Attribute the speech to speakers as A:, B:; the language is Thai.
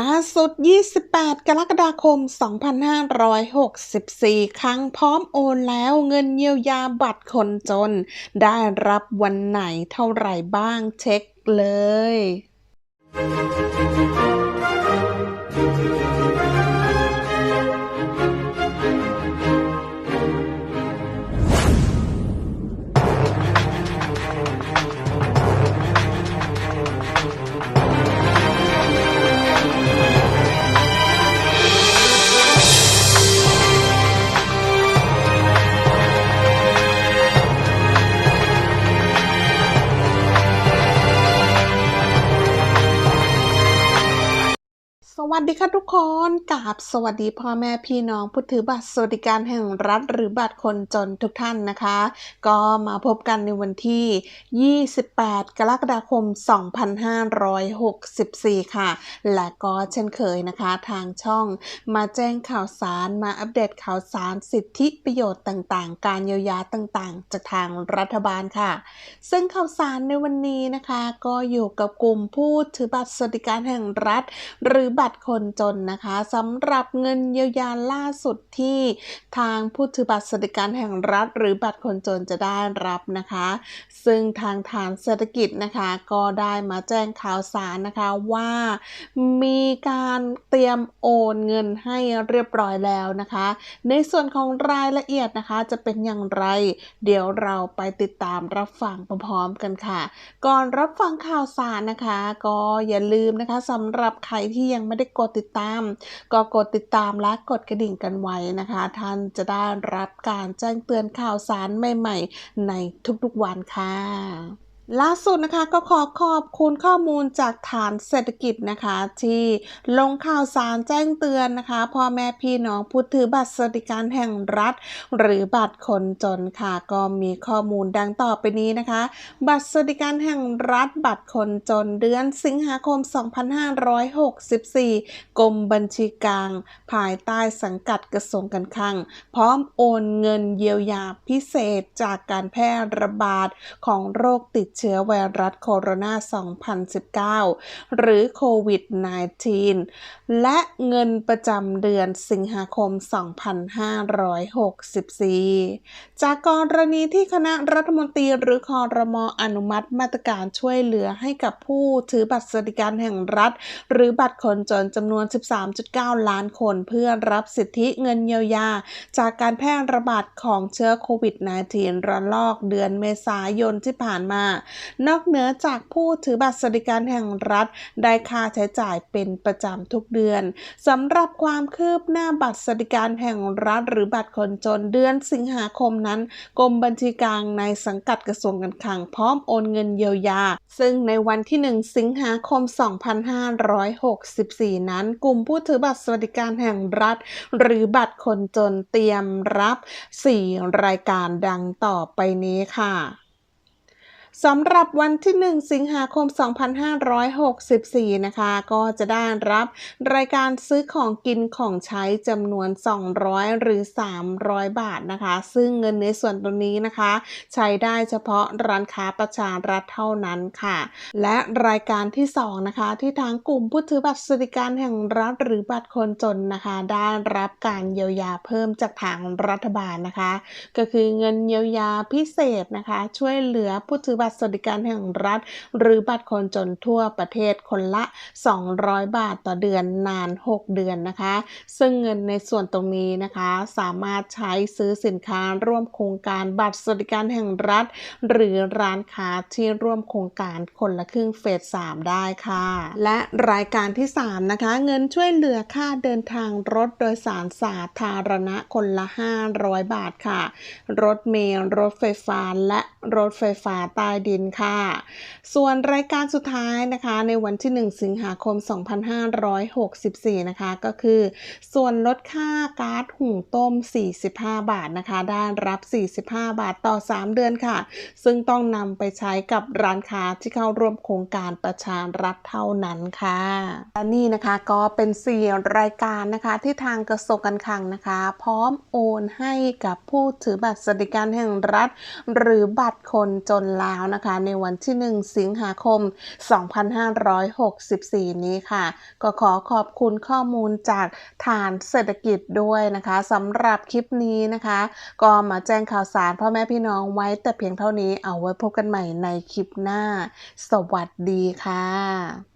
A: ล่าสุด 28 กรกฎาคม 2564 ครั้งพร้อมโอนแล้วเงินเยียวยาบัตรคนจน ได้รับวันไหนเท่าไหร่บ้างเช็คเลย วัสดีค่ะทุกคนกับสวัสดีพ่อแม่พี่น้องผู้ถือบัตรสวัสดิการแห่งรัฐ หรือบัตรคนจนทุกท่านนะคะ ก็มาพบกันในวันที่ 28 กรกฎาคม 2564 ค่ะ และก็เช่นเคยนะคะ ทางช่องมาแจ้งข่าวสารมาอัปเดตข่าวสารสิทธิประโยชน์ต่างๆ การเยียวยาต่างๆ จากทางรัฐบาลค่ะ ซึ่งข่าวสารในวันนี้นะคะ ก็อยู่กับกลุ่มผู้ถือบัตรสวัสดิการแห่งรัฐ หรือบัตรคนจนนะคะสำหรับเงินเยียวยาล่าสุดที่ทางผู้ถือบัตรสวัสดิการแห่งรัฐ หรือบัตรคนจนจะได้รับนะคะ ซึ่งทางฐานเศรษฐกิจนะคะก็ได้มาแจ้งข่าวสารนะคะว่ามีการเตรียมโอนเงินให้เรียบร้อยแล้วนะคะ ในส่วนของรายละเอียดนะคะจะเป็นอย่างไร เดี๋ยวเราไปติดตามรับฟังพร้อมๆกันค่ะ ก่อนรับฟังข่าวสารนะคะ ก็อย่าลืมนะคะสำหรับใครที่ยังไม่ได้กดติดตาม ก็กดติดตามและกดกระดิ่งกันไว้นะคะ ท่านจะได้รับการแจ้งเตือนข่าวสารใหม่ ๆ ในทุกๆวันค่ะ ล่าสุดนะคะก็ขอขอบคุณข้อมูลจากฐานเศรษฐกิจนะคะ ที่ลงข่าวสารแจ้งเตือนนะคะพ่อแม่พี่น้องผู้ถือบัตรสวัสดิการแห่งรัฐ หรือบัตรคนจนค่ะ ก็มีข้อมูลดังต่อไปนี้นะคะ บัตรสวัสดิการแห่งรัฐบัตรคนจนเดือนสิงหาคม 2564 กรมบัญชีกลาง ภายใต้สังกัดกระทรวงการคลัง พร้อมโอนเงินเยียวยาพิเศษจากการแพร่ระบาดของโรคติดเชื้อไวรัสโคโรนา 2019 หรือโควิด -19 และเงินประจำเดือนสิงหาคม 2564 จากกรณีที่คณะรัฐมนตรีหรือคอรมออนุมัติมาตรการช่วยเหลือให้กับผู้ถือบัตรสวัสดิการแห่งรัฐ หรือบัตรคนจนจำนวน 13.9 ล้านคนเพื่อรับสิทธิเงินเยียวยา จากการแพร่ระบาดของเชื้อโควิด -19 ระลอกเดือนเมษายนที่ผ่านมานอกเหนือจากผู้ถือบัตรสวัสดิการแห่งรัฐ ได้ค่าใช้จ่ายเป็นประจำทุกเดือนสำหรับความคืบหน้าบัตรสวัสดิการแห่งรัฐ หรือบัตรคนจนเดือนสิงหาคมนั้น กรมบัญชีกลางในสังกัดกระทรวงการคลังพร้อมโอนเงินเยียวยา ซึ่งในวันที่ 1 สิงหาคม 2564 นั้น กลุ่มผู้ถือบัตรสวัสดิการแห่งรัฐ หรือบัตรคนจนเตรียมรับ 4 รายการดังต่อไปนี้ค่ะ สำหรับวันที่ 1 สิงหาคม 2564 นะคะ ก็จะได้รับรายการซื้อของกินของใช้จำนวน 200 หรือ 300 บาทนะคะ ซึ่งเงินในส่วนตรงนี้นะคะ ใช้ได้เฉพาะร้านค้าประชารัฐเท่านั้นค่ะ และรายการที่ 2 นะคะ ที่ทางกลุ่มผู้ถือบัตรสวัสดิการแห่งรัฐหรือบัตรคนจนนะคะ ได้รับการเยียวยาเพิ่มจากทางรัฐบาลนะคะ ก็คือเงินเยียวยาพิเศษนะคะ ช่วยเหลือผู้ถือบัตรสวัสดิการแห่งรัฐ หรือบัตรคนจนทั่วประเทศคนละ 200 บาทต่อเดือนนาน 6 เดือนนะคะ ซึ่งเงินในส่วนตรงนี้นะคะ สามารถใช้ซื้อสินค้าร่วมโครงการบัตรสวัสดิการแห่งรัฐ หรือร้านค้าที่ร่วมโครงการคนละครึ่งเฟส 3 ได้ค่ะ และรายการที่ 3 นะคะ เงินช่วยเหลือค่าเดินทางรถโดยสารสาธารณะคนละ 500 บาทค่ะ รถเมล์รถไฟฟ้าและรถไฟฟ้าใต้ดินค่ะ ส่วนรายการสุดท้ายนะคะในวันที่ 1 สิงหาคม 2564 นะคะ ก็คือ ส่วนลดค่าก๊าซหุงต้ม 45 บาทนะคะได้รับ 45 บาทต่อ 3 เดือนค่ะ ซึ่งต้องนำไปใช้กับร้านค้าที่เข้าร่วมโครงการประชารัฐเท่านั้นค่ะและนี่นะคะก็เป็น 4 รายการนะคะที่ทางกระทรวงการคลังนะคะ พร้อมโอนให้กับผู้ถือบัตรสวัสดิการแห่งรัฐ หรือบัตรคนจนลาแล้วนะคะ ในวันที่ 1 สิงหาคม 2564 นี้ค่ะ ก็ขอขอบคุณข้อมูลจากฐานเศรษฐกิจด้วยนะคะสำหรับคลิปนี้นะคะ ก็มาแจ้งข่าวสารพ่อแม่พี่น้องไว้แต่เพียงเท่านี้เอาไว้พบกันใหม่ในคลิปหน้า สวัสดีค่ะ